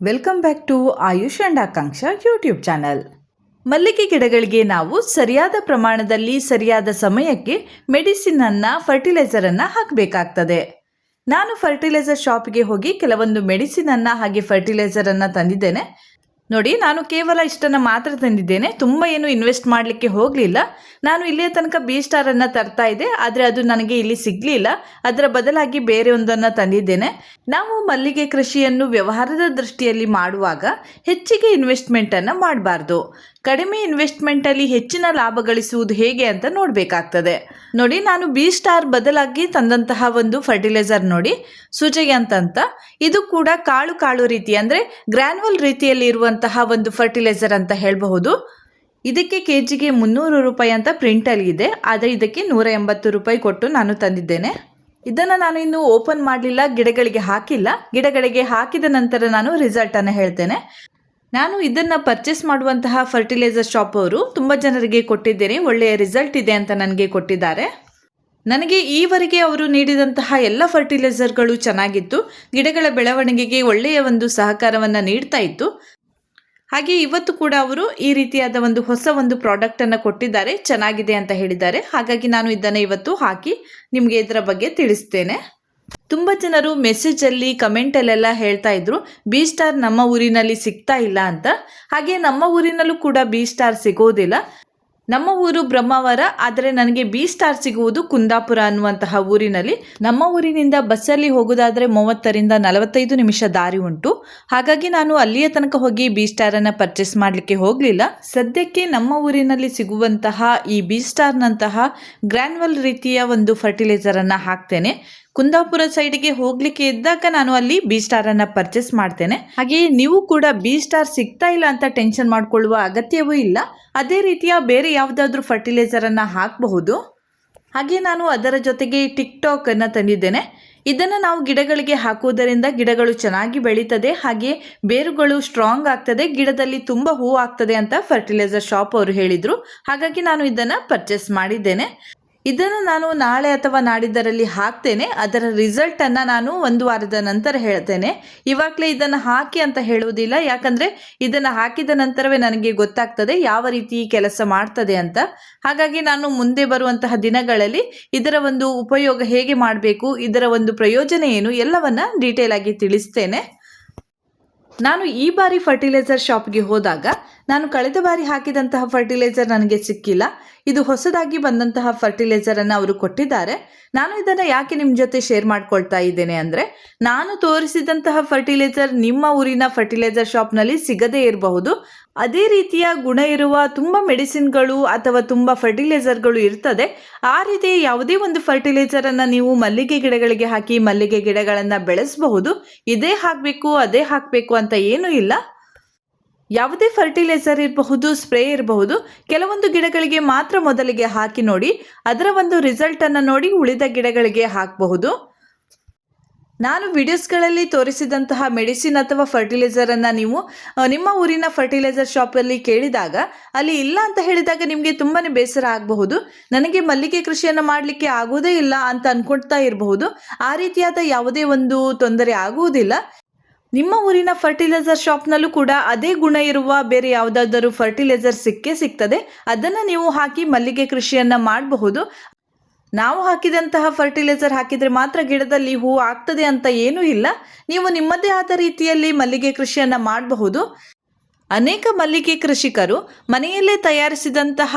Welcome back to Ayush and Akanksha YouTube channel ಮಲ್ಲಿಗೆ ಗಿಡಗಳಿಗೆ ನಾವು ಸರಿಯಾದ ಪ್ರಮಾಣದಲ್ಲಿ ಸರಿಯಾದ ಸಮಯಕ್ಕೆ ಮೆಡಿಸಿನನ್ನು ಫರ್ಟಿಲೈಸರನ್ನು ಹಾಕಬೇಕಾಗ್ತದೆ. ನಾನು ಫರ್ಟಿಲೈಸರ್ ಶಾಪಿಗೆ ಹೋಗಿ ಕೆಲವೊಂದು ಮೆಡಿಸಿನನ್ನು ಹಾಗೆ ಫರ್ಟಿಲೈಸರನ್ನು ತಂದಿದ್ದೇನೆ. ನೋಡಿ, ನಾನು ಕೇವಲ ಇಷ್ಟನ್ನು ಮಾತ್ರ ತಂದಿದ್ದೇನೆ. ತುಂಬ ಏನು ಇನ್ವೆಸ್ಟ್ ಮಾಡಲಿಕ್ಕೆ ಹೋಗಲಿಲ್ಲ. ನಾನು ಇಲ್ಲಿಯ ತನಕ ಬಿ ಸ್ಟಾರನ್ನು ತರ್ತಾ ಇದ್ದೆ. ಆದರೆ ಅದು ನನಗೆ ಇಲ್ಲಿ ಸಿಗಲಿಲ್ಲ. ಅದರ ಬದಲಾಗಿ ಬೇರೆ ಒಂದನ್ನು ತಂದಿದ್ದೇನೆ. ನಾವು ಮಲ್ಲಿಗೆ ಕೃಷಿಯನ್ನು ವ್ಯವಹಾರದ ದೃಷ್ಟಿಯಲ್ಲಿ ಮಾಡುವಾಗ ಹೆಚ್ಚಿಗೆ ಇನ್ವೆಸ್ಟ್ಮೆಂಟನ್ನು ಮಾಡಬಾರ್ದು. ಕಡಿಮೆ ಇನ್ವೆಸ್ಟ್ಮೆಂಟಲ್ಲಿ ಹೆಚ್ಚಿನ ಲಾಭ ಗಳಿಸುವುದು ಹೇಗೆ ಅಂತ ನೋಡಬೇಕಾಗ್ತದೆ. ನೋಡಿ, ನಾನು ಬಿ ಸ್ಟಾರ್ ಬದಲಾಗಿ ತಂದಂತಹ ಒಂದು ಫರ್ಟಿಲೈಸರ್ ನೋಡಿ ಸೂಚಿಗೆ ಅಂತ ಇದು ಕೂಡ ಕಾಳು ಕಾಳು ರೀತಿ, ಅಂದರೆ ಗ್ರ್ಯಾನ್ಯುವಲ್ ರೀತಿಯಲ್ಲಿ ಇರುವಂತಹ ಒಂದು ಫರ್ಟಿಲೈಸರ್ ಅಂತ ಹೇಳಬಹುದು. ಇದಕ್ಕೆ ಕೆ ಜಿಗೆ ಮುನ್ನೂರು ರೂಪಾಯಿ ಅಂತ ಪ್ರಿಂಟಲ್ಲಿ ಇದೆ. ಆದರೆ ಇದಕ್ಕೆ ನೂರ ಎಂಬತ್ತು ರೂಪಾಯಿ ಕೊಟ್ಟು ನಾನು ತಂದಿದ್ದೇನೆ. ಇದನ್ನು ನಾನು ಇನ್ನೂ ಓಪನ್ ಮಾಡಲಿಲ್ಲ, ಗಿಡಗಳಿಗೆ ಹಾಕಿಲ್ಲ. ಗಿಡಗಳಿಗೆ ಹಾಕಿದ ನಂತರ ನಾನು ರಿಸಲ್ಟನ್ನು ಹೇಳ್ತೇನೆ. ನಾನು ಇದನ್ನು ಪರ್ಚೇಸ್ ಮಾಡುವಂತಹ ಫರ್ಟಿಲೈಸರ್ ಶಾಪ್ ಅವರು ತುಂಬ ಜನರಿಗೆ ಕೊಟ್ಟಿದ್ದೇನೆ, ಒಳ್ಳೆಯ ರಿಸಲ್ಟ್ ಇದೆ ಅಂತ ನನಗೆ ಕೊಟ್ಟಿದ್ದಾರೆ. ನನಗೆ ಈವರೆಗೆ ಅವರು ನೀಡಿದಂತಹ ಎಲ್ಲ ಫರ್ಟಿಲೈಸರ್ಗಳು ಚೆನ್ನಾಗಿತ್ತು, ಗಿಡಗಳ ಬೆಳವಣಿಗೆಗೆ ಒಳ್ಳೆಯ ಒಂದು ಸಹಕಾರವನ್ನು ನೀಡ್ತಾ ಇತ್ತು. ಹಾಗೆ ಇವತ್ತು ಕೂಡ ಅವರು ಈ ರೀತಿಯಾದ ಒಂದು ಹೊಸ ಒಂದು ಪ್ರಾಡಕ್ಟನ್ನು ಕೊಟ್ಟಿದ್ದಾರೆ, ಚೆನ್ನಾಗಿದೆ ಅಂತ ಹೇಳಿದ್ದಾರೆ. ಹಾಗಾಗಿ ನಾನು ಇದನ್ನು ಇವತ್ತು ಹಾಕಿ ನಿಮಗೆ ಇದರ ಬಗ್ಗೆ ತಿಳಿಸ್ತೇನೆ. ತುಂಬ ಜನರು ಮೆಸೇಜಲ್ಲಿ ಕಮೆಂಟಲ್ಲೆಲ್ಲ ಹೇಳ್ತಾ ಇದ್ರು ಬಿ ಸ್ಟಾರ್ ನಮ್ಮ ಊರಿನಲ್ಲಿ ಸಿಗ್ತಾ ಇಲ್ಲ ಅಂತ. ಹಾಗೆ ನಮ್ಮ ಊರಿನಲ್ಲೂ ಕೂಡ ಬಿ ಸ್ಟಾರ್ ಸಿಗೋದಿಲ್ಲ. ನಮ್ಮ ಊರು ಬ್ರಹ್ಮಾವರ, ಆದರೆ ನನಗೆ ಬಿ ಸ್ಟಾರ್ ಸಿಗುವುದು ಕುಂದಾಪುರ ಅನ್ನುವಂತಹ ಊರಿನಲ್ಲಿ. ನಮ್ಮ ಊರಿನಿಂದ ಬಸ್ಸಲ್ಲಿ ಹೋಗೋದಾದರೆ ಮೂವತ್ತರಿಂದ ನಲವತ್ತೈದು ನಿಮಿಷ ದಾರಿ ಉಂಟು. ಹಾಗಾಗಿ ನಾನು ಅಲ್ಲಿಯ ತನಕ ಹೋಗಿ ಬಿ ಸ್ಟಾರನ್ನು ಪರ್ಚೇಸ್ ಮಾಡಲಿಕ್ಕೆ ಹೋಗಲಿಲ್ಲ. ಸದ್ಯಕ್ಕೆ ನಮ್ಮ ಊರಿನಲ್ಲಿ ಸಿಗುವಂತಹ ಈ ಬಿ ಸ್ಟಾರ್ನಂತಹ ಗ್ರ್ಯಾನ್ವಲ್ ರೀತಿಯ ಒಂದು ಫರ್ಟಿಲೈಸರನ್ನು ಹಾಕ್ತೇನೆ. ಕುಂದಾಪುರ ಸೈಡ್ಗೆ ಹೋಗ್ಲಿಕ್ಕೆ ಇದ್ದಾಗ ನಾನು ಅಲ್ಲಿ ಬಿ ಸ್ಟಾರ್ ಅನ್ನ ಪರ್ಚೇಸ್ ಮಾಡ್ತೇನೆ. ಹಾಗೆಯೇ ನೀವು ಕೂಡ ಬಿ ಸ್ಟಾರ್ ಸಿಗ್ತಾ ಇಲ್ಲ ಅಂತ ಟೆನ್ಷನ್ ಮಾಡ್ಕೊಳ್ಳುವ ಅಗತ್ಯವೂ ಇಲ್ಲ. ಅದೇ ರೀತಿಯ ಬೇರೆ ಯಾವುದಾದ್ರೂ ಫರ್ಟಿಲೈಸರ್ ಅನ್ನ ಹಾಕಬಹುದು. ಹಾಗೆ ನಾನು ಅದರ ಜೊತೆಗೆ ಟಿಕ್ ಟಾಕ್ ಅನ್ನ ತಂದಿದ್ದೇನೆ. ಇದನ್ನು ನಾವು ಗಿಡಗಳಿಗೆ ಹಾಕುವುದರಿಂದ ಗಿಡಗಳು ಚೆನ್ನಾಗಿ ಬೆಳೀತದೆ. ಹಾಗೆ ಬೇರುಗಳು ಸ್ಟ್ರಾಂಗ್ ಆಗ್ತದೆ. ಗಿಡದಲ್ಲಿ ತುಂಬ ಹೂ ಆಗ್ತದೆ ಅಂತ ಫರ್ಟಿಲೈಸರ್ ಶಾಪ್ ಅವರು ಹೇಳಿದರು. ಹಾಗಾಗಿ ನಾನು ಇದನ್ನು ಪರ್ಚೇಸ್ ಮಾಡಿದ್ದೇನೆ. ಇದನ್ನು ನಾನು ನಾಳೆ ಅಥವಾ ನಾಡಿದ್ದರಲ್ಲಿ ಹಾಕ್ತೇನೆ. ಅದರ ರಿಸಲ್ಟನ್ನು ನಾನು ಒಂದು ವಾರದ ನಂತರ ಹೇಳ್ತೇನೆ. ಇವಾಗಲೇ ಇದನ್ನು ಹಾಕಿ ಅಂತ ಹೇಳುವುದಿಲ್ಲ. ಯಾಕಂದರೆ ಇದನ್ನು ಹಾಕಿದ ನಂತರವೇ ನನಗೆ ಗೊತ್ತಾಗ್ತದೆ ಯಾವ ರೀತಿ ಕೆಲಸ ಮಾಡ್ತದೆ ಅಂತ. ಹಾಗಾಗಿ ನಾನು ಮುಂದೆ ಬರುವಂತಹ ದಿನಗಳಲ್ಲಿ ಇದರ ಒಂದು ಉಪಯೋಗ ಹೇಗೆ ಮಾಡಬೇಕು, ಇದರ ಒಂದು ಪ್ರಯೋಜನ ಏನು, ಎಲ್ಲವನ್ನ ಡೀಟೇಲ್ ಆಗಿ ತಿಳಿಸ್ತೇನೆ. ನಾನು ಈ ಬಾರಿ ಫರ್ಟಿಲೈಸರ್ ಶಾಪ್ಗೆ ಹೋದಾಗ ನಾನು ಕಳೆದ ಬಾರಿ ಹಾಕಿದಂತಹ ಫರ್ಟಿಲೈಸರ್ ನನಗೆ ಸಿಕ್ಕಿಲ್ಲ. ಇದು ಹೊಸದಾಗಿ ಬಂದಂತಹ ಫರ್ಟಿಲೈಸರನ್ನು ಅವರು ಕೊಟ್ಟಿದ್ದಾರೆ. ನಾನು ಇದನ್ನು ಯಾಕೆ ನಿಮ್ಮ ಜೊತೆ ಶೇರ್ ಮಾಡ್ಕೊಳ್ತಾ ಇದ್ದೇನೆ ಅಂದರೆ, ನಾನು ತೋರಿಸಿದಂತಹ ಫರ್ಟಿಲೈಸರ್ ನಿಮ್ಮ ಊರಿನ ಫರ್ಟಿಲೈಸರ್ ಶಾಪ್ನಲ್ಲಿ ಸಿಗದೇ ಇರಬಹುದು. ಅದೇ ರೀತಿಯ ಗುಣ ಇರುವ ತುಂಬ ಮೆಡಿಸಿನ್ಗಳು ಅಥವಾ ತುಂಬ ಫರ್ಟಿಲೈಸರ್ಗಳು ಇರ್ತದೆ. ಆ ರೀತಿ ಯಾವುದೇ ಒಂದು ಫರ್ಟಿಲೈಸರನ್ನು ನೀವು ಮಲ್ಲಿಗೆ ಗಿಡಗಳಿಗೆ ಹಾಕಿ ಮಲ್ಲಿಗೆ ಗಿಡಗಳನ್ನು ಬೆಳೆಸಬಹುದು. ಇದೇ ಹಾಕಬೇಕು, ಅದೇ ಹಾಕಬೇಕು ಅಂತ ಏನೂ ಇಲ್ಲ. ಯಾವುದೇ ಫರ್ಟಿಲೈಸರ್ ಇರಬಹುದು, ಸ್ಪ್ರೇ ಇರಬಹುದು. ಕೆಲವೊಂದು ಗಿಡಗಳಿಗೆ ಮಾತ್ರ ಮೊದಲಿಗೆ ಹಾಕಿ ನೋಡಿ, ಅದರ ಒಂದು ರಿಸಲ್ಟನ್ನು ನೋಡಿ ಉಳಿದ ಗಿಡಗಳಿಗೆ ಹಾಕಬಹುದು. ನಾನು ವಿಡಿಯೋಸ್ಗಳಲ್ಲಿ ತೋರಿಸಿದಂತಹ ಮೆಡಿಸಿನ್ ಅಥವಾ ಫರ್ಟಿಲೈಸರನ್ನು ನೀವು ನಿಮ್ಮ ಊರಿನ ಫರ್ಟಿಲೈಸರ್ ಶಾಪಲ್ಲಿ ಕೇಳಿದಾಗ, ಅಲ್ಲಿ ಇಲ್ಲ ಅಂತ ಹೇಳಿದಾಗ ನಿಮಗೆ ತುಂಬಾ ಬೇಸರ ಆಗಬಹುದು. ನನಗೆ ಮಲ್ಲಿಗೆ ಕೃಷಿಯನ್ನು ಮಾಡಲಿಕ್ಕೆ ಆಗೋದೇ ಇಲ್ಲ ಅಂತ ಅನ್ಕೊಳ್ತಾ ಇರಬಹುದು. ಆ ರೀತಿಯಾದ ಯಾವುದೇ ಒಂದು ತೊಂದರೆ ಆಗುವುದಿಲ್ಲ. ನಿಮ್ಮ ಊರಿನ ಫರ್ಟಿಲೈಸರ್ ಶಾಪ್ನಲ್ಲೂ ಕೂಡ ಅದೇ ಗುಣ ಇರುವ ಬೇರೆ ಯಾವುದಾದರೂ ಫರ್ಟಿಲೈಸರ್ ಸಿಕ್ಕೇ ಸಿಗ್ತದೆ. ಅದನ್ನು ನೀವು ಹಾಕಿ ಮಲ್ಲಿಗೆ ಕೃಷಿಯನ್ನು ಮಾಡಬಹುದು. ನಾವು ಹಾಕಿದಂತಹ ಫರ್ಟಿಲೈಸರ್ ಹಾಕಿದರೆ ಮಾತ್ರ ಗಿಡದಲ್ಲಿ ಹೂ ಆಗ್ತದೆ ಅಂತ ಏನೂ ಇಲ್ಲ. ನೀವು ನಿಮ್ಮದೇ ಆದ ರೀತಿಯಲ್ಲಿ ಮಲ್ಲಿಗೆ ಕೃಷಿಯನ್ನು ಮಾಡಬಹುದು. ಅನೇಕ ಮಲ್ಲಿಗೆ ಕೃಷಿಕರು ಮನೆಯಲ್ಲೇ ತಯಾರಿಸಿದಂತಹ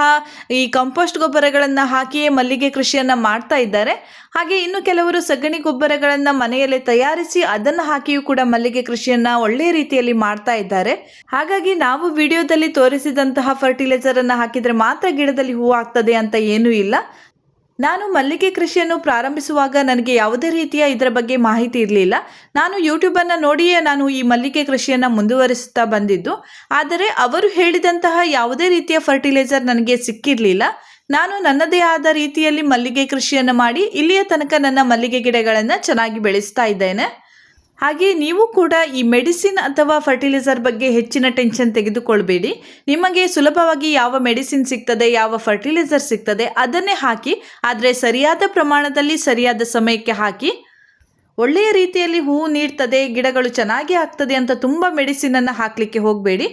ಈ ಕಂಪೋಸ್ಟ್ ಗೊಬ್ಬರಗಳನ್ನು ಹಾಕಿಯೇ ಮಲ್ಲಿಗೆ ಕೃಷಿಯನ್ನು ಮಾಡ್ತಾ ಇದ್ದಾರೆ. ಹಾಗೆ ಇನ್ನು ಕೆಲವರು ಸಗಣಿ ಗೊಬ್ಬರಗಳನ್ನು ಮನೆಯಲ್ಲೇ ತಯಾರಿಸಿ ಅದನ್ನು ಹಾಕಿಯೂ ಕೂಡ ಮಲ್ಲಿಗೆ ಕೃಷಿಯನ್ನು ಒಳ್ಳೆಯ ರೀತಿಯಲ್ಲಿ ಮಾಡ್ತಾ ಇದ್ದಾರೆ. ಹಾಗಾಗಿ ನಾವು ವಿಡಿಯೋದಲ್ಲಿ ತೋರಿಸಿದಂತಹ ಫರ್ಟಿಲೈಸರನ್ನು ಹಾಕಿದರೆ ಮಾತ್ರ ಗಿಡದಲ್ಲಿ ಹೂವು ಆಗ್ತದೆ ಅಂತ ಏನೂ ಇಲ್ಲ. ನಾನು ಮಲ್ಲಿಗೆ ಕೃಷಿಯನ್ನು ಪ್ರಾರಂಭಿಸುವಾಗ ನನಗೆ ಯಾವುದೇ ರೀತಿಯ ಇದರ ಬಗ್ಗೆ ಮಾಹಿತಿ ಇರಲಿಲ್ಲ. ನಾನು ಯೂಟ್ಯೂಬನ್ನು ನೋಡಿಯೇ ನಾನು ಈ ಮಲ್ಲಿಗೆ ಕೃಷಿಯನ್ನು ಮುಂದುವರಿಸುತ್ತಾ ಬಂದಿದ್ದು. ಆದರೆ ಅವರು ಹೇಳಿದಂತಹ ಯಾವುದೇ ರೀತಿಯ ಫರ್ಟಿಲೈಸರ್ ನನಗೆ ಸಿಕ್ಕಿರಲಿಲ್ಲ. ನಾನು ನನ್ನದೇ ಆದ ರೀತಿಯಲ್ಲಿ ಮಲ್ಲಿಗೆ ಕೃಷಿಯನ್ನು ಮಾಡಿ ಇಲ್ಲಿಯ ತನಕ ನನ್ನ ಮಲ್ಲಿಗೆ ಗಿಡಗಳನ್ನು ಚೆನ್ನಾಗಿ ಬೆಳೆಸ್ತಾ ಇದ್ದೇನೆ. ಹಾಗೆ ನೀವು ಕೂಡ ಈ ಮೆಡಿಸಿನ್ ಅಥವಾ ಫರ್ಟಿಲೈಸರ್ ಬಗ್ಗೆ ಹೆಚ್ಚಿನ ಟೆನ್ಷನ್ ತೆಗೆದುಕೊಳ್ಬೇಡಿ. ನಿಮಗೆ ಸುಲಭವಾಗಿ ಯಾವ ಮೆಡಿಸಿನ್ ಸಿಗ್ತದೆ, ಯಾವ ಫರ್ಟಿಲೈಸರ್ ಸಿಗ್ತದೆ ಅದನ್ನೇ ಹಾಕಿ, ಆದರೆ ಸರಿಯಾದ ಪ್ರಮಾಣದಲ್ಲಿ ಸರಿಯಾದ ಸಮಯಕ್ಕೆ ಹಾಕಿ. ಒಳ್ಳೆಯ ರೀತಿಯಲ್ಲಿ ಹೂವು ನೀಡ್ತದೆ, ಗಿಡಗಳು ಚೆನ್ನಾಗಿ ಆಗ್ತದೆ ಅಂತ ತುಂಬ ಮೆಡಿಸಿನನ್ನು ಹಾಕಲಿಕ್ಕೆ ಹೋಗಬೇಡಿ.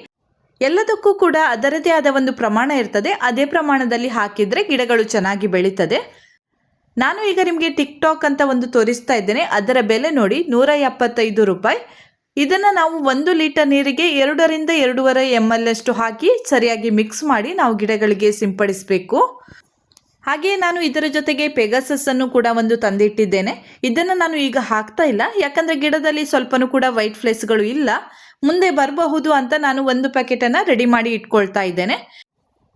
ಎಲ್ಲದಕ್ಕೂ ಕೂಡ ಅದರದೇ ಆದ ಒಂದು ಪ್ರಮಾಣ ಇರ್ತದೆ, ಅದೇ ಪ್ರಮಾಣದಲ್ಲಿ ಹಾಕಿದರೆ ಗಿಡಗಳು ಚೆನ್ನಾಗಿ ಬೆಳೀತದೆ. ನಾನು ಈಗ ನಿಮಗೆ ಟಿಕ್ ಟಾಕ್ ಅಂತ ಒಂದು ತೋರಿಸ್ತಾ ಇದ್ದೇನೆ. ಅದರ ಬೆಲೆ ನೋಡಿ ನೂರ ಎಪ್ಪತ್ತೈದು ರೂಪಾಯಿ. ಇದನ್ನು ನಾವು ಒಂದು ಲೀಟರ್ ನೀರಿಗೆ ಎರಡರಿಂದ ಎರಡೂವರೆ ಎಂ ಎಲ್ ಅಷ್ಟು ಹಾಕಿ ಸರಿಯಾಗಿ ಮಿಕ್ಸ್ ಮಾಡಿ ನಾವು ಗಿಡಗಳಿಗೆ ಸಿಂಪಡಿಸಬೇಕು. ಹಾಗೆಯೇ ನಾನು ಇದರ ಜೊತೆಗೆ ಪೆಗಸಸ್ ಅನ್ನು ಕೂಡ ಒಂದು ತಂದಿಟ್ಟಿದ್ದೇನೆ. ಇದನ್ನು ನಾನು ಈಗ ಹಾಕ್ತಾ ಇಲ್ಲ. ಯಾಕಂದರೆ ಗಿಡದಲ್ಲಿ ಸ್ವಲ್ಪನೂ ಕೂಡ ವೈಟ್ ಫ್ಲೇಸ್ಗಳು ಇಲ್ಲ. ಮುಂದೆ ಬರಬಹುದು ಅಂತ ನಾನು ಒಂದು ಪ್ಯಾಕೆಟನ್ನು ರೆಡಿ ಮಾಡಿ ಇಟ್ಕೊಳ್ತಾ ಇದ್ದೇನೆ.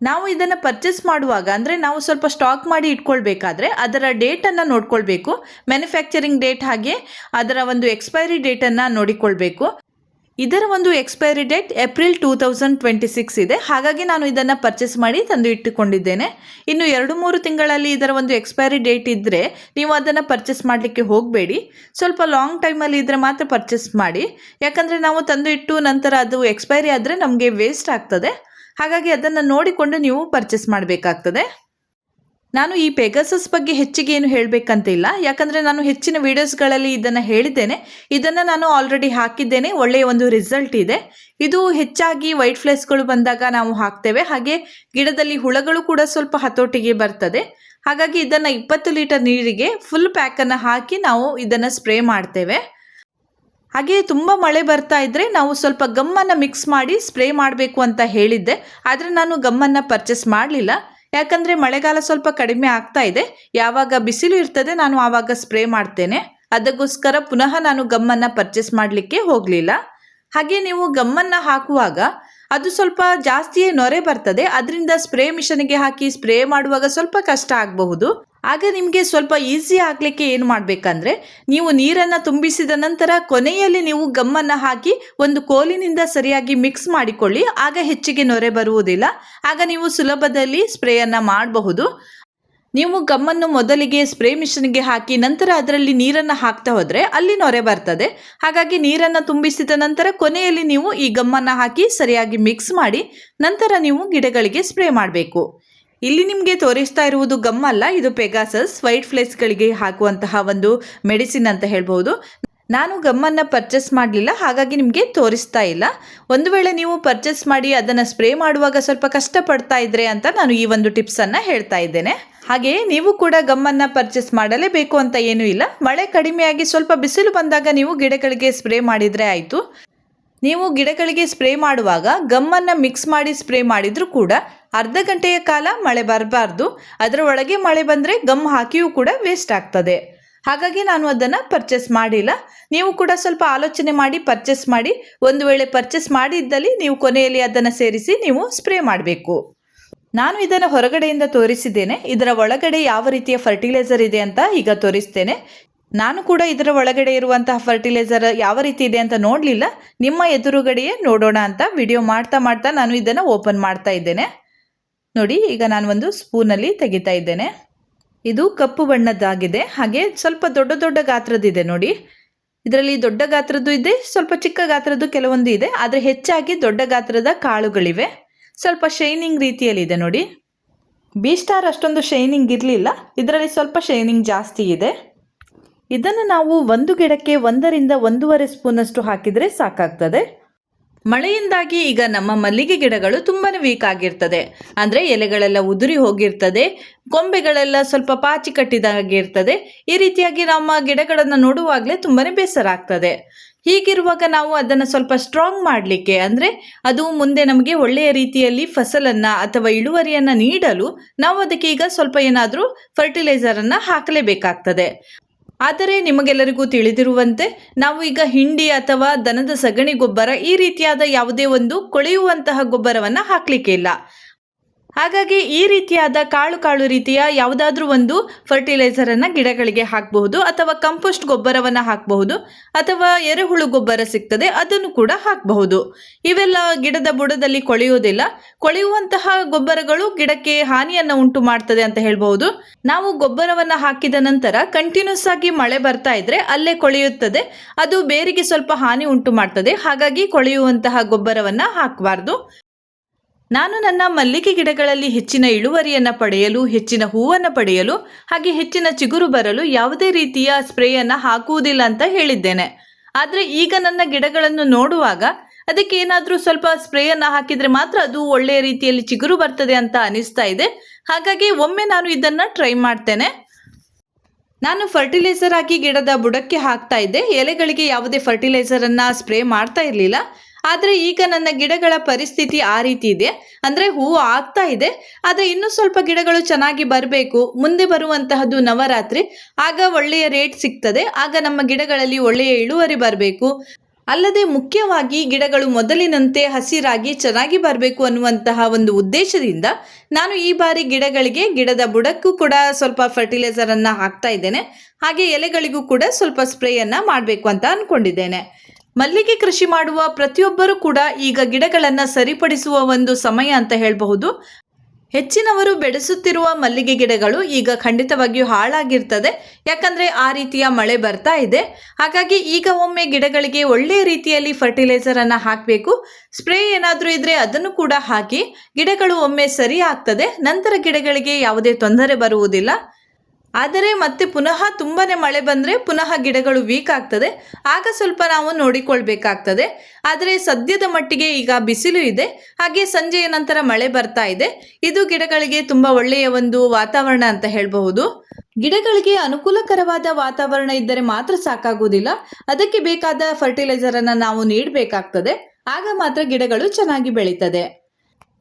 ನಾವು ಇದನ್ನು ಪರ್ಚೇಸ್ ಮಾಡುವಾಗ, ಅಂದರೆ ನಾವು ಸ್ವಲ್ಪ ಸ್ಟಾಕ್ ಮಾಡಿ ಇಟ್ಕೊಳ್ಬೇಕಾದ್ರೆ ಅದರ ಡೇಟನ್ನು ನೋಡ್ಕೊಳ್ಬೇಕು. ಮ್ಯಾನುಫ್ಯಾಕ್ಚರಿಂಗ್ ಡೇಟ್ ಹಾಗೆ ಅದರ ಒಂದು ಎಕ್ಸ್ಪೈರಿ ಡೇಟನ್ನು ನೋಡಿಕೊಳ್ಬೇಕು. ಇದರ ಒಂದು expiry date April two thousand twenty six ಇದೆ. ಹಾಗಾಗಿ ನಾನು ಇದನ್ನು ಪರ್ಚೇಸ್ ಮಾಡಿ ತಂದು ಇಟ್ಟುಕೊಂಡಿದ್ದೇನೆ. ಇನ್ನು ಎರಡು ಮೂರು ತಿಂಗಳಲ್ಲಿ ಇದರ ಒಂದು ಎಕ್ಸ್ಪೈರಿ ಡೇಟ್ ಇದ್ದರೆ ನೀವು ಅದನ್ನು ಪರ್ಚೇಸ್ ಮಾಡಲಿಕ್ಕೆ ಹೋಗಬೇಡಿ. ಸ್ವಲ್ಪ ಲಾಂಗ್ ಟೈಮಲ್ಲಿ ಇದ್ದರೆ ಮಾತ್ರ ಪರ್ಚೇಸ್ ಮಾಡಿ. ಯಾಕಂದರೆ ನಾವು ತಂದು ಇಟ್ಟು ನಂತರ ಅದು ಎಕ್ಸ್ಪೈರಿ ಆದರೆ ನಮಗೆ ವೇಸ್ಟ್ ಆಗ್ತದೆ. ಹಾಗಾಗಿ ಅದನ್ನು ನೋಡಿಕೊಂಡು ನೀವು ಪರ್ಚೇಸ್ ಮಾಡಬೇಕಾಗ್ತದೆ. ನಾನು ಈ ಪೆಗಸಸ್ ಬಗ್ಗೆ ಹೆಚ್ಚಿಗೆ ಏನು ಹೇಳಬೇಕಂತಿಲ್ಲ ಯಾಕಂದರೆ ನಾನು ಹೆಚ್ಚಿನ ವೀಡಿಯೋಸ್ಗಳಲ್ಲಿ ಇದನ್ನು ಹೇಳಿದ್ದೇನೆ. ಇದನ್ನು ನಾನು ಆಲ್ರೆಡಿ ಹಾಕಿದ್ದೇನೆ. ಒಳ್ಳೆಯ ಒಂದು ರಿಸಲ್ಟ್ ಇದೆ. ಇದು ಹೆಚ್ಚಾಗಿ ವೈಟ್ ಫ್ಲೇಸ್ಗಳು ಬಂದಾಗ ನಾವು ಹಾಕ್ತೇವೆ. ಹಾಗೆ ಗಿಡದಲ್ಲಿ ಹುಳಗಳು ಕೂಡ ಸ್ವಲ್ಪ ಹತೋಟಿಗೆ ಬರ್ತದೆ. ಹಾಗಾಗಿ ಇದನ್ನು ಇಪ್ಪತ್ತು ಲೀಟರ್ ನೀರಿಗೆ ಫುಲ್ ಪ್ಯಾಕನ್ನು ಹಾಕಿ ನಾವು ಇದನ್ನು ಸ್ಪ್ರೇ ಮಾಡ್ತೇವೆ. ಹಾಗೆ ತುಂಬ ಮಳೆ ಬರ್ತಾ ಇದ್ದರೆ ನಾವು ಸ್ವಲ್ಪ ಗಮ್ಮನ್ನು ಮಿಕ್ಸ್ ಮಾಡಿ ಸ್ಪ್ರೇ ಮಾಡಬೇಕು ಅಂತ ಹೇಳಿದ್ದೆ. ಆದರೆ ನಾನು ಗಮ್ಮನ್ನು ಪರ್ಚೇಸ್ ಮಾಡಲಿಲ್ಲ. ಯಾಕಂದರೆ ಮಳೆಗಾಲ ಸ್ವಲ್ಪ ಕಡಿಮೆ ಆಗ್ತಾ ಇದೆ. ಯಾವಾಗ ಬಿಸಿಲು ಇರ್ತದೆ ನಾನು ಆವಾಗ ಸ್ಪ್ರೇ ಮಾಡ್ತೇನೆ. ಅದಕ್ಕೋಸ್ಕರ ಪುನಃ ನಾನು ಗಮ್ಮನ್ನು ಪರ್ಚೇಸ್ ಮಾಡಲಿಕ್ಕೆ ಹೋಗಲಿಲ್ಲ. ಹಾಗೆ ನೀವು ಗಮ್ಮನ್ನು ಹಾಕುವಾಗ ಅದು ಸ್ವಲ್ಪ ಜಾಸ್ತಿಯೇ ನೊರೆ ಬರ್ತದೆ. ಅದರಿಂದ ಸ್ಪ್ರೇ ಮಿಷನ್ಗೆ ಹಾಕಿ ಸ್ಪ್ರೇ ಮಾಡುವಾಗ ಸ್ವಲ್ಪ ಕಷ್ಟ ಆಗಬಹುದು. ಆಗ ನಿಮಗೆ ಸ್ವಲ್ಪ ಈಸಿ ಆಗಲಿಕ್ಕೆ ಏನು ಮಾಡಬೇಕಂದ್ರೆ, ನೀವು ನೀರನ್ನು ತುಂಬಿಸಿದ ನಂತರ ಕೊನೆಯಲ್ಲಿ ನೀವು ಗಮ್ಮನ್ನು ಹಾಕಿ ಒಂದು ಕೋಲಿನಿಂದ ಸರಿಯಾಗಿ ಮಿಕ್ಸ್ ಮಾಡಿಕೊಳ್ಳಿ. ಆಗ ಹೆಚ್ಚಿಗೆ ನೊರೆ ಬರುವುದಿಲ್ಲ. ಆಗ ನೀವು ಸುಲಭದಲ್ಲಿ ಸ್ಪ್ರೇಯನ್ನು ಮಾಡಬಹುದು. ನೀವು ಗಮ್ಮನ್ನು ಮೊದಲಿಗೆ ಸ್ಪ್ರೇ ಮಿಷನ್ಗೆ ಹಾಕಿ ನಂತರ ಅದರಲ್ಲಿ ನೀರನ್ನು ಹಾಕ್ತಾ ಹೋದರೆ ಅಲ್ಲಿ ನೊರೆ ಬರ್ತದೆ. ಹಾಗಾಗಿ ನೀರನ್ನು ತುಂಬಿಸಿದ ನಂತರ ಕೊನೆಯಲ್ಲಿ ನೀವು ಈ ಗಮ್ಮನ್ನು ಹಾಕಿ ಸರಿಯಾಗಿ ಮಿಕ್ಸ್ ಮಾಡಿ ನಂತರ ನೀವು ಗಿಡಗಳಿಗೆ ಸ್ಪ್ರೇ ಮಾಡಬೇಕು. ಇಲ್ಲಿ ನಿಮಗೆ ತೋರಿಸ್ತಾ ಇರುವುದು ಗಮ್ಮಲ್ಲ ಇದು ಪೆಗಾಸಸ್, ವೈಟ್ ಫ್ಲೇಸ್ಗಳಿಗೆ ಹಾಕುವಂತಹ ಒಂದು ಮೆಡಿಸಿನ್ ಅಂತ ಹೇಳ್ಬೋದು. ನಾನು ಗಮ್ಮನ್ನು ಪರ್ಚೇಸ್ ಮಾಡಲಿಲ್ಲ, ಹಾಗಾಗಿ ನಿಮಗೆ ತೋರಿಸ್ತಾ ಇಲ್ಲ. ಒಂದು ವೇಳೆ ನೀವು ಪರ್ಚೇಸ್ ಮಾಡಿ ಅದನ್ನು ಸ್ಪ್ರೇ ಮಾಡುವಾಗ ಸ್ವಲ್ಪ ಕಷ್ಟಪಡ್ತಾ ಇದ್ರೆ ಅಂತ ನಾನು ಈ ಒಂದು ಟಿಪ್ಸನ್ನು ಹೇಳ್ತಾ ಇದ್ದೇನೆ. ಹಾಗೆಯೇ ನೀವು ಕೂಡ ಗಮ್ಮನ್ನು ಪರ್ಚೇಸ್ ಮಾಡಲೇಬೇಕು ಅಂತ ಏನೂ ಇಲ್ಲ. ಮಳೆ ಕಡಿಮೆಯಾಗಿ ಸ್ವಲ್ಪ ಬಿಸಿಲು ಬಂದಾಗ ನೀವು ಗಿಡಗಳಿಗೆ ಸ್ಪ್ರೇ ಮಾಡಿದರೆ ಆಯಿತು. ನೀವು ಗಿಡಗಳಿಗೆ ಸ್ಪ್ರೇ ಮಾಡುವಾಗ ಗಮ್ಮನ್ನು ಮಿಕ್ಸ್ ಮಾಡಿ ಸ್ಪ್ರೇ ಮಾಡಿದರೂ ಕೂಡ ಅರ್ಧ ಗಂಟೆಯ ಕಾಲ ಮಳೆ ಬರಬಾರ್ದು. ಅದರ ಒಳಗೆ ಮಳೆ ಬಂದರೆ ಗಮ್ ಹಾಕಿಯೂ ಕೂಡ ವೇಸ್ಟ್ ಆಗ್ತದೆ. ಹಾಗಾಗಿ ನಾನು ಅದನ್ನು ಪರ್ಚೇಸ್ ಮಾಡಿಲ್ಲ. ನೀವು ಕೂಡ ಸ್ವಲ್ಪ ಆಲೋಚನೆ ಮಾಡಿ ಪರ್ಚೇಸ್ ಮಾಡಿ. ಒಂದು ವೇಳೆ ಪರ್ಚೇಸ್ ಮಾಡಿದ್ದಲ್ಲಿ ನೀವು ಕೊನೆಯಲ್ಲಿ ಅದನ್ನು ಸೇರಿಸಿ ನೀವು ಸ್ಪ್ರೇ ಮಾಡಬೇಕು. ನಾನು ಇದನ್ನು ಹೊರಗಡೆಯಿಂದ ತೋರಿಸಿದ್ದೇನೆ. ಇದರ ಒಳಗಡೆ ಯಾವ ರೀತಿಯ ಫರ್ಟಿಲೈಸರ್ ಇದೆ ಅಂತ ಈಗ ತೋರಿಸ್ತೇನೆ. ನಾನು ಕೂಡ ಇದರ ಒಳಗಡೆ ಇರುವಂತಹ ಫರ್ಟಿಲೈಸರ್ ಯಾವ ರೀತಿ ಇದೆ ಅಂತ ನೋಡಲಿಲ್ಲ. ನಿಮ್ಮ ಎದುರುಗಡೆಯೇ ನೋಡೋಣ ಅಂತ ವಿಡಿಯೋ ಮಾಡ್ತಾ ಮಾಡ್ತಾ ನಾನು ಇದನ್ನು ಓಪನ್ ಮಾಡ್ತಾ ಇದ್ದೇನೆ. ನೋಡಿ, ಈಗ ನಾನು ಒಂದು ಸ್ಪೂನಲ್ಲಿ ತೆಗಿತಾ ಇದ್ದೇನೆ. ಇದು ಕಪ್ಪು ಬಣ್ಣದ್ದಾಗಿದೆ. ಹಾಗೆ ಸ್ವಲ್ಪ ದೊಡ್ಡ ದೊಡ್ಡ ಗಾತ್ರದಿದೆ ನೋಡಿ. ಇದರಲ್ಲಿ ದೊಡ್ಡ ಗಾತ್ರದ್ದು ಇದೆ, ಸ್ವಲ್ಪ ಚಿಕ್ಕ ಗಾತ್ರದ್ದು ಕೆಲವೊಂದು ಇದೆ, ಆದರೆ ಹೆಚ್ಚಾಗಿ ದೊಡ್ಡ ಗಾತ್ರದ ಕಾಳುಗಳಿವೆ. ಸ್ವಲ್ಪ ಶೈನಿಂಗ್ ರೀತಿಯಲ್ಲಿದೆ ನೋಡಿ. ಬಿ ಸ್ಟಾರ್ ಅಷ್ಟೊಂದು ಶೈನಿಂಗ್ ಇರಲಿಲ್ಲ, ಇದರಲ್ಲಿ ಸ್ವಲ್ಪ ಶೈನಿಂಗ್ ಜಾಸ್ತಿ ಇದೆ. ಇದನ್ನು ನಾವು ಒಂದು ಗಿಡಕ್ಕೆ ಒಂದರಿಂದ ಒಂದೂವರೆ ಸ್ಪೂನಷ್ಟು ಹಾಕಿದರೆ ಸಾಕಾಗ್ತದೆ. ಮಳೆಯಿಂದಾಗಿ ಈಗ ನಮ್ಮ ಮಲ್ಲಿಗೆ ಗಿಡಗಳು ತುಂಬಾ ವೀಕ್ ಆಗಿರ್ತದೆ. ಅಂದರೆ ಎಲೆಗಳೆಲ್ಲ ಉದುರಿ ಹೋಗಿರ್ತದೆ ಕೊಂಬೆಗಳೆಲ್ಲ ಸ್ವಲ್ಪ ಪಾಚಿ ಕಟ್ಟಿದಾಗಿರ್ತದೆ, ಈ ರೀತಿಯಾಗಿ ನಮ್ಮ ಗಿಡಗಳನ್ನು ನೋಡುವಾಗಲೇ ತುಂಬಾ ಬೇಸರ ಆಗ್ತದೆ. ಹೀಗಿರುವಾಗ ನಾವು ಅದನ್ನು ಸ್ವಲ್ಪ ಸ್ಟ್ರಾಂಗ್ ಮಾಡಲಿಕ್ಕೆ, ಅಂದರೆ ಅದು ಮುಂದೆ ನಮಗೆ ಒಳ್ಳೆಯ ರೀತಿಯಲ್ಲಿ ಫಸಲನ್ನು ಅಥವಾ ಇಳುವರಿಯನ್ನು ನೀಡಲು ನಾವು ಅದಕ್ಕೆ ಈಗ ಸ್ವಲ್ಪ ಏನಾದರೂ ಫರ್ಟಿಲೈಸರನ್ನು ಹಾಕಲೇಬೇಕಾಗ್ತದೆ. ಆದರೆ ನಿಮಗೆಲ್ಲರಿಗೂ ತಿಳಿದಿರುವಂತೆ, ನಾವು ಈಗ ಹಿಂಡಿ ಅಥವಾ ದನದ ಸಗಣಿ ಗೊಬ್ಬರ ಈ ರೀತಿಯಾದ ಯಾವುದೇ ಒಂದು ಕೊಳೆಯುವಂತಹ ಗೊಬ್ಬರವನ್ನು ಹಾಕಲಿಕ್ಕೆ ಇಲ್ಲ. ಹಾಗಾಗಿ ಈ ರೀತಿಯಾದ ಕಾಳು ಕಾಳು ರೀತಿಯ ಯಾವುದಾದ್ರೂ ಒಂದು ಫರ್ಟಿಲೈಸರ್ ಅನ್ನ ಗಿಡಗಳಿಗೆ ಹಾಕಬಹುದು ಅಥವಾ ಕಂಪೋಸ್ಟ್ ಗೊಬ್ಬರವನ್ನು ಹಾಕಬಹುದು ಅಥವಾ ಎರೆಹುಳು ಗೊಬ್ಬರ ಸಿಗ್ತದೆ, ಅದನ್ನು ಕೂಡ ಹಾಕಬಹುದು. ಇವೆಲ್ಲ ಗಿಡದ ಬುಡದಲ್ಲಿ ಕೊಳೆಯುವುದಿಲ್ಲ. ಕೊಳೆಯುವಂತಹ ಗೊಬ್ಬರಗಳು ಗಿಡಕ್ಕೆ ಹಾನಿಯನ್ನ ಉಂಟು ಮಾಡ್ತದೆ ಅಂತ ಹೇಳ್ಬಹುದು. ನಾವು ಗೊಬ್ಬರವನ್ನು ಹಾಕಿದ ನಂತರ ಕಂಟಿನ್ಯೂಸ್ ಆಗಿ ಮಳೆ ಬರ್ತಾ ಇದ್ರೆ ಅಲ್ಲೇ ಕೊಳೆಯುತ್ತದೆ. ಅದು ಬೇರಿಗೆ ಸ್ವಲ್ಪ ಹಾನಿ ಉಂಟು ಮಾಡ್ತದೆ. ಹಾಗಾಗಿ ಕೊಳೆಯುವಂತಹ ಗೊಬ್ಬರವನ್ನು ಹಾಕಬಾರ್ದು. ನಾನು ನನ್ನ ಮಲ್ಲಿಗೆ ಗಿಡಗಳಲ್ಲಿ ಹೆಚ್ಚಿನ ಇಳುವರಿಯನ್ನು ಪಡೆಯಲು, ಹೆಚ್ಚಿನ ಹೂವನ್ನು ಪಡೆಯಲು, ಹಾಗೆ ಹೆಚ್ಚಿನ ಚಿಗುರು ಬರಲು ಯಾವುದೇ ರೀತಿಯ ಸ್ಪ್ರೇಯನ್ನು ಹಾಕುವುದಿಲ್ಲ ಅಂತ ಹೇಳಿದ್ದೇನೆ. ಆದರೆ ಈಗ ನನ್ನ ಗಿಡಗಳನ್ನು ನೋಡುವಾಗ ಅದಕ್ಕೆ ಏನಾದರೂ ಸ್ವಲ್ಪ ಸ್ಪ್ರೇಯನ್ನು ಹಾಕಿದರೆ ಮಾತ್ರ ಅದು ಒಳ್ಳೆಯ ರೀತಿಯಲ್ಲಿ ಚಿಗುರು ಬರ್ತದೆ ಅಂತ ಅನಿಸ್ತಾ ಇದೆ. ಹಾಗಾಗಿ ಒಮ್ಮೆ ನಾನು ಇದನ್ನು ಟ್ರೈ ಮಾಡ್ತೇನೆ. ನಾನು ಫರ್ಟಿಲೈಸರ್ ಹಾಕಿ ಗಿಡದ ಬುಡಕ್ಕೆ ಹಾಕ್ತಾ ಇದ್ದೆ. ಎಲೆಗಳಿಗೆ ಯಾವುದೇ ಫರ್ಟಿಲೈಸರನ್ನು ಸ್ಪ್ರೇ ಮಾಡ್ತಾ ಇರಲಿಲ್ಲ. ಆದರೆ ಈಗ ನನ್ನ ಗಿಡಗಳ ಪರಿಸ್ಥಿತಿ ಆ ರೀತಿ ಇದೆ. ಅಂದರೆ ಹೂವು ಆಗ್ತಾ ಇದೆ. ಆದರೆ ಇನ್ನೂ ಸ್ವಲ್ಪ ಗಿಡಗಳು ಚೆನ್ನಾಗಿ ಬರಬೇಕು. ಮುಂದೆ ಬರುವಂತಹದ್ದು ನವರಾತ್ರಿ. ಆಗ ಒಳ್ಳೆಯ ರೇಟ್ ಸಿಗ್ತದೆ. ಆಗ ನಮ್ಮ ಗಿಡಗಳಲ್ಲಿ ಒಳ್ಳೆಯ ಇಳುವರಿ ಬರಬೇಕು. ಅಲ್ಲದೆ ಮುಖ್ಯವಾಗಿ ಗಿಡಗಳು ಮೊದಲಿನಂತೆ ಹಸಿರಾಗಿ ಚೆನ್ನಾಗಿ ಬರಬೇಕು ಅನ್ನುವಂತಹ ಒಂದು ಉದ್ದೇಶದಿಂದ ನಾನು ಈ ಬಾರಿ ಗಿಡಗಳಿಗೆ ಗಿಡದ ಬುಡಕ್ಕೂ ಕೂಡ ಸ್ವಲ್ಪ ಫರ್ಟಿಲೈಸರನ್ನು ಹಾಕ್ತಾ ಇದ್ದೇನೆ. ಹಾಗೆ ಎಲೆಗಳಿಗೂ ಕೂಡ ಸ್ವಲ್ಪ ಸ್ಪ್ರೇಯನ್ನು ಮಾಡಬೇಕು ಅಂತ ಅಂದ್ಕೊಂಡಿದ್ದೇನೆ ಮಲ್ಲಿಗೆ ಕೃಷಿ ಮಾಡುವ ಪ್ರತಿಯೊಬ್ಬರೂ ಕೂಡ ಈಗ ಗಿಡಗಳನ್ನು ಸರಿಪಡಿಸುವ ಒಂದು ಸಮಯ ಅಂತ ಹೇಳಬಹುದು. ಹೆಚ್ಚಿನವರು ಬೆಳೆಸುತ್ತಿರುವ ಮಲ್ಲಿಗೆ ಗಿಡಗಳು ಈಗ ಖಂಡಿತವಾಗಿಯೂ ಹಾಳಾಗಿರ್ತದೆ. ಯಾಕಂದರೆ ಆ ರೀತಿಯ ಮಳೆ ಬರ್ತಾ ಇದೆ. ಹಾಗಾಗಿ ಈಗ ಒಮ್ಮೆ ಗಿಡಗಳಿಗೆ ಒಳ್ಳೆಯ ರೀತಿಯಲ್ಲಿ ಫರ್ಟಿಲೈಸರನ್ನು ಹಾಕಬೇಕು. ಸ್ಪ್ರೇ ಏನಾದರೂ ಇದ್ದರೆ ಅದನ್ನು ಕೂಡ ಹಾಕಿ ಗಿಡಗಳು ಒಮ್ಮೆ ಸರಿ ಆಗ್ತದೆ. ನಂತರ ಗಿಡಗಳಿಗೆ ಯಾವುದೇ ತೊಂದರೆ ಬರುವುದಿಲ್ಲ. ಆದರೆ ಮತ್ತೆ ಪುನಃ ತುಂಬಾ ಮಳೆ ಬಂದರೆ ಪುನಃ ಗಿಡಗಳು ವೀಕ್ ಆಗ್ತದೆ. ಆಗ ಸ್ವಲ್ಪ ನಾವು ನೋಡಿಕೊಳ್ಬೇಕಾಗ್ತದೆ. ಆದರೆ ಸದ್ಯದ ಮಟ್ಟಿಗೆ ಈಗ ಬಿಸಿಲು ಇದೆ. ಹಾಗೆ ಸಂಜೆಯ ನಂತರ ಮಳೆ ಬರ್ತಾ ಇದೆ. ಇದು ಗಿಡಗಳಿಗೆ ತುಂಬ ಒಳ್ಳೆಯ ಒಂದು ವಾತಾವರಣ ಅಂತ ಹೇಳಬಹುದು. ಗಿಡಗಳಿಗೆ ಅನುಕೂಲಕರವಾದ ವಾತಾವರಣ ಇದ್ದರೆ ಮಾತ್ರ ಸಾಕಾಗುವುದಿಲ್ಲ. ಅದಕ್ಕೆ ಬೇಕಾದ ಫರ್ಟಿಲೈಸರನ್ನು ನಾವು ನೀಡಬೇಕಾಗ್ತದೆ. ಆಗ ಮಾತ್ರ ಗಿಡಗಳು ಚೆನ್ನಾಗಿ ಬೆಳೀತದೆ.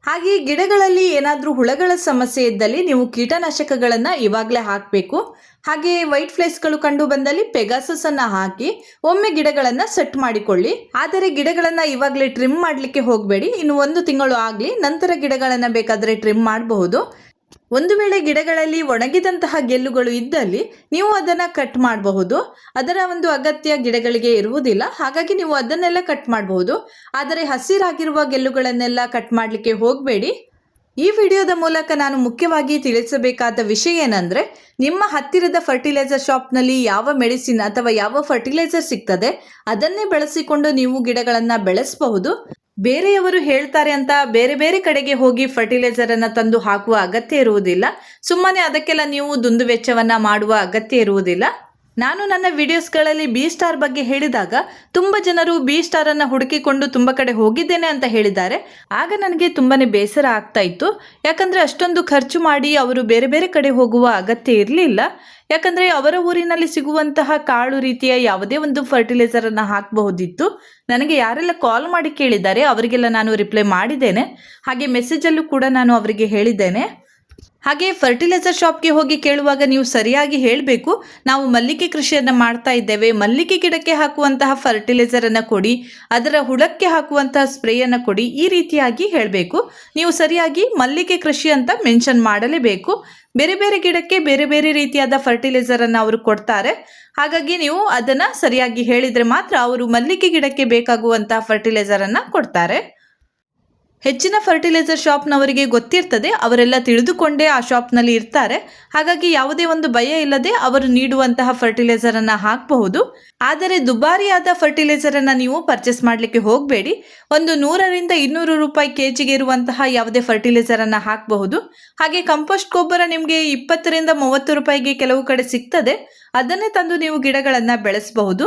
ಹಾಗೆ ಗಿಡಗಳಲ್ಲಿ ಏನಾದರೂ ಹುಳಗಳ ಸಮಸ್ಯೆ ಇದ್ದಲ್ಲಿ ನೀವು ಕೀಟನಾಶಕಗಳನ್ನು ಇವಾಗಲೇ ಹಾಕಬೇಕು. ಹಾಗೆ ವೈಟ್ ಫ್ಲೇಸ್ಗಳು ಕಂಡು ಬಂದಲ್ಲಿ ಪೆಗಾಸಸ್ ಅನ್ನ ಹಾಕಿ ಒಮ್ಮೆ ಗಿಡಗಳನ್ನು ಸೆಟ್ ಮಾಡಿಕೊಳ್ಳಿ. ಆದರೆ ಗಿಡಗಳನ್ನು ಇವಾಗಲೇ ಟ್ರಿಮ್ ಮಾಡಲಿಕ್ಕೆ ಹೋಗಬೇಡಿ. ಇನ್ನು ಒಂದು ತಿಂಗಳು ಆಗಲಿ, ನಂತರ ಗಿಡಗಳನ್ನು ಬೇಕಾದರೆ ಟ್ರಿಮ್ ಮಾಡಬಹುದು. ಒಂದು ವೇಳೆ ಗಿಡಗಳಲ್ಲಿ ಒಣಗಿದಂತಹ ಗೆಲ್ಲುಗಳು ಇದ್ದಲ್ಲಿ ನೀವು ಅದನ್ನು ಕಟ್ ಮಾಡಬಹುದು. ಅದರ ಒಂದು ಅಗತ್ಯ ಗಿಡಗಳಿಗೆ ಇರುವುದಿಲ್ಲ. ಹಾಗಾಗಿ ನೀವು ಅದನ್ನೆಲ್ಲ ಕಟ್ ಮಾಡಬಹುದು. ಆದರೆ ಹಸಿರಾಗಿರುವ ಗೆಲ್ಲುಗಳನ್ನೆಲ್ಲ ಕಟ್ ಮಾಡಲಿಕ್ಕೆ ಹೋಗಬೇಡಿ. ಈ ವಿಡಿಯೋದ ಮೂಲಕ ನಾನು ಮುಖ್ಯವಾಗಿ ತಿಳಿಸಬೇಕಾದ ವಿಷಯ ಏನಂದರೆ, ನಿಮ್ಮ ಹತ್ತಿರದ ಫರ್ಟಿಲೈಸರ್ ಶಾಪ್ನಲ್ಲಿ ಯಾವ ಮೆಡಿಸಿನ್ ಅಥವಾ ಯಾವ ಫರ್ಟಿಲೈಸರ್ ಸಿಗ್ತದೆ, ಅದನ್ನೇ ಬಳಸಿಕೊಂಡು ನೀವು ಗಿಡಗಳನ್ನು ಬೆಳೆಸಬಹುದು. ಬೇರೆಯವರು ಹೇಳ್ತಾರೆ ಅಂತ ಬೇರೆ ಬೇರೆ ಕಡೆಗೆ ಹೋಗಿ ಫರ್ಟಿಲೈಸರ್ ಅನ್ನ ತಂದು ಹಾಕುವ ಅಗತ್ಯ ಇರುವುದಿಲ್ಲ. ಸುಮ್ಮನೆ ಅದಕ್ಕೆಲ್ಲ ನೀವು ದುಂದು ವೆಚ್ಚವನ್ನ ಮಾಡುವ ಅಗತ್ಯ ಇರುವುದಿಲ್ಲ. ನಾನು ನನ್ನ ವಿಡಿಯೋಸ್ಗಳಲ್ಲಿ ಬಿ ಸ್ಟಾರ್ ಬಗ್ಗೆ ಹೇಳಿದಾಗ ತುಂಬ ಜನರು ಬಿ ಸ್ಟಾರನ್ನು ಹುಡುಕಿಕೊಂಡು ತುಂಬ ಕಡೆ ಹೋಗಿದ್ದೇನೆ ಅಂತ ಹೇಳಿದ್ದಾರೆ. ಆಗ ನನಗೆ ತುಂಬಾ ಬೇಸರ ಆಗ್ತಾ ಇತ್ತು. ಯಾಕಂದರೆ ಅಷ್ಟೊಂದು ಖರ್ಚು ಮಾಡಿ ಅವರು ಬೇರೆ ಬೇರೆ ಕಡೆ ಹೋಗುವ ಅಗತ್ಯ ಇರಲಿಲ್ಲ. ಯಾಕಂದರೆ ಅವರ ಊರಿನಲ್ಲಿ ಸಿಗುವಂತಹ ಕಾಳು ರೀತಿಯ ಯಾವುದೇ ಒಂದು ಫರ್ಟಿಲೈಸರನ್ನು ಹಾಕಬಹುದಿತ್ತು. ನನಗೆ ಯಾರೆಲ್ಲ ಕಾಲ್ ಮಾಡಿ ಕೇಳಿದ್ದಾರೆ, ಅವರಿಗೆಲ್ಲ ನಾನು ರಿಪ್ಲೈ ಮಾಡಿದ್ದೇನೆ. ಹಾಗೆ ಮೆಸೇಜಲ್ಲೂ ಕೂಡ ನಾನು ಅವರಿಗೆ ಹೇಳಿದ್ದೇನೆ. ಹಾಗೆ ಫರ್ಟಿಲೈಸರ್ ಶಾಪ್ಗೆ ಹೋಗಿ ಕೇಳುವಾಗ ನೀವು ಸರಿಯಾಗಿ ಹೇಳಬೇಕು. ನಾವು ಮಲ್ಲಿಗೆ ಕೃಷಿಯನ್ನು ಮಾಡ್ತಾ ಇದ್ದೇವೆ. ಮಲ್ಲಿಗೆ ಗಿಡಕ್ಕೆ ಹಾಕುವಂತಹ ಫರ್ಟಿಲೈಸರನ್ನು ಕೊಡಿ, ಅದರ ಹುಳಕ್ಕೆ ಹಾಕುವಂತಹ ಸ್ಪ್ರೇಯನ್ನು ಕೊಡಿ, ಈ ರೀತಿಯಾಗಿ ಹೇಳಬೇಕು. ನೀವು ಸರಿಯಾಗಿ ಮಲ್ಲಿಗೆ ಕೃಷಿ ಅಂತ ಮೆನ್ಷನ್ ಮಾಡಲೇಬೇಕು. ಬೇರೆ ಬೇರೆ ಗಿಡಕ್ಕೆ ಬೇರೆ ಬೇರೆ ರೀತಿಯಾದ ಫರ್ಟಿಲೈಸರನ್ನು ಅವರು ಕೊಡ್ತಾರೆ. ಹಾಗಾಗಿ ನೀವು ಅದನ್ನು ಸರಿಯಾಗಿ ಹೇಳಿದರೆ ಮಾತ್ರ ಅವರು ಮಲ್ಲಿಗೆ ಗಿಡಕ್ಕೆ ಬೇಕಾಗುವಂತಹ ಫರ್ಟಿಲೈಸರನ್ನು ಕೊಡ್ತಾರೆ. ಹೆಚ್ಚಿನ ಫರ್ಟಿಲೈಸರ್ ಶಾಪ್ನವರಿಗೆ ಗೊತ್ತಿರ್ತದೆ, ಅವರೆಲ್ಲ ತಿಳಿದುಕೊಂಡೇ ಆ ಶಾಪ್ನಲ್ಲಿ ಇರ್ತಾರೆ. ಹಾಗಾಗಿ ಯಾವುದೇ ಒಂದು ಭಯ ಇಲ್ಲದೆ ಅವರು ನೀಡುವಂತಹ ಫರ್ಟಿಲೈಸರನ್ನು ಹಾಕಬಹುದು. ಆದರೆ ದುಬಾರಿಯಾದ ಫರ್ಟಿಲೈಸರನ್ನು ನೀವು ಪರ್ಚೇಸ್ ಮಾಡಲಿಕ್ಕೆ ಹೋಗಬೇಡಿ. ಒಂದು ನೂರರಿಂದ ಇನ್ನೂರು ರೂಪಾಯಿ ಕೆ ಜಿಗೆ ಇರುವಂತಹ ಯಾವುದೇ ಫರ್ಟಿಲೈಸರನ್ನು ಹಾಕಬಹುದು. ಹಾಗೆ ಕಂಪೋಸ್ಟ್ ಗೊಬ್ಬರ ನಿಮಗೆ ಇಪ್ಪತ್ತರಿಂದ ಮೂವತ್ತು ರೂಪಾಯಿಗೆ ಕೆಲವು ಕಡೆ ಸಿಗ್ತದೆ. ಅದನ್ನೇ ತಂದು ನೀವು ಗಿಡಗಳನ್ನು ಬೆಳೆಸಬಹುದು.